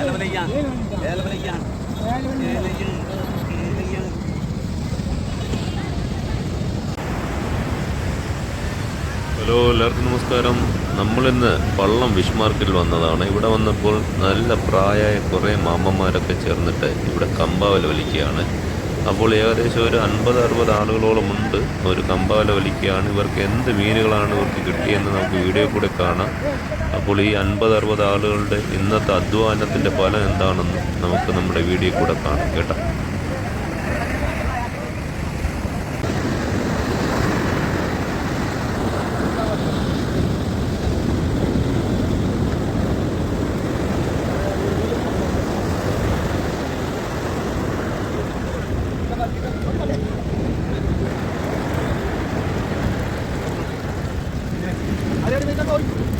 Hello എല്ലാവർക്കും നമസ്കാരം. നമ്മളിന്ന് പള്ളം ഫിഷ് മാർക്കറ്റിൽ വന്നതാണ്. ഇവിടെ വന്നപ്പോൾ നല്ല പ്രായമായ കുറേ മാമ്മന്മാരൊക്കെ ചേർന്നിട്ട് ഇവിടെ കമ്പാവല വലിക്കുകയാണ്. അപ്പോൾ ഏകദേശം ഒരു അൻപത് അറുപത് ആളുകളോളം ഉണ്ട്. ഒരു കമ്പാവല വലിക്കുകയാണ്. ഇവർക്ക് എന്ത് മീനുകളാണ് ഇവർക്ക് കിട്ടിയെന്ന് നമുക്ക് വീഡിയോ കൂടെ കാണാം. അപ്പോൾ ഈ അൻപത് അറുപത് ആളുകളുടെ ഇന്നത്തെ അധ്വാനത്തിന്റെ ഫലം എന്താണെന്ന് നമുക്ക് നമ്മുടെ വീഡിയോ കൂടെ കാണാം കേട്ടോ Thank sini.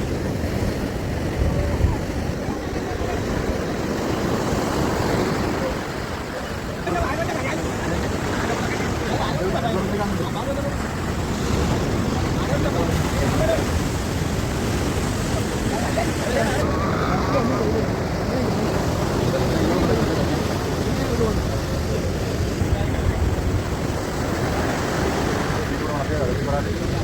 Gracias.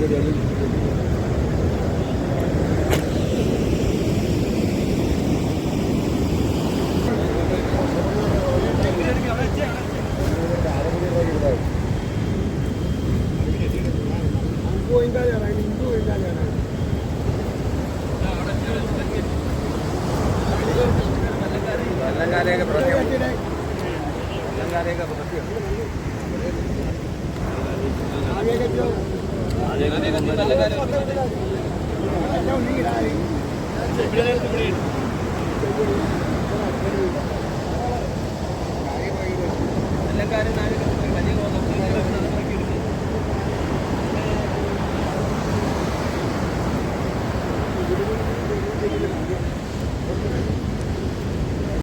Ya. തെലങ്കാനയൊക്കെ എല്ലാ കാര്യം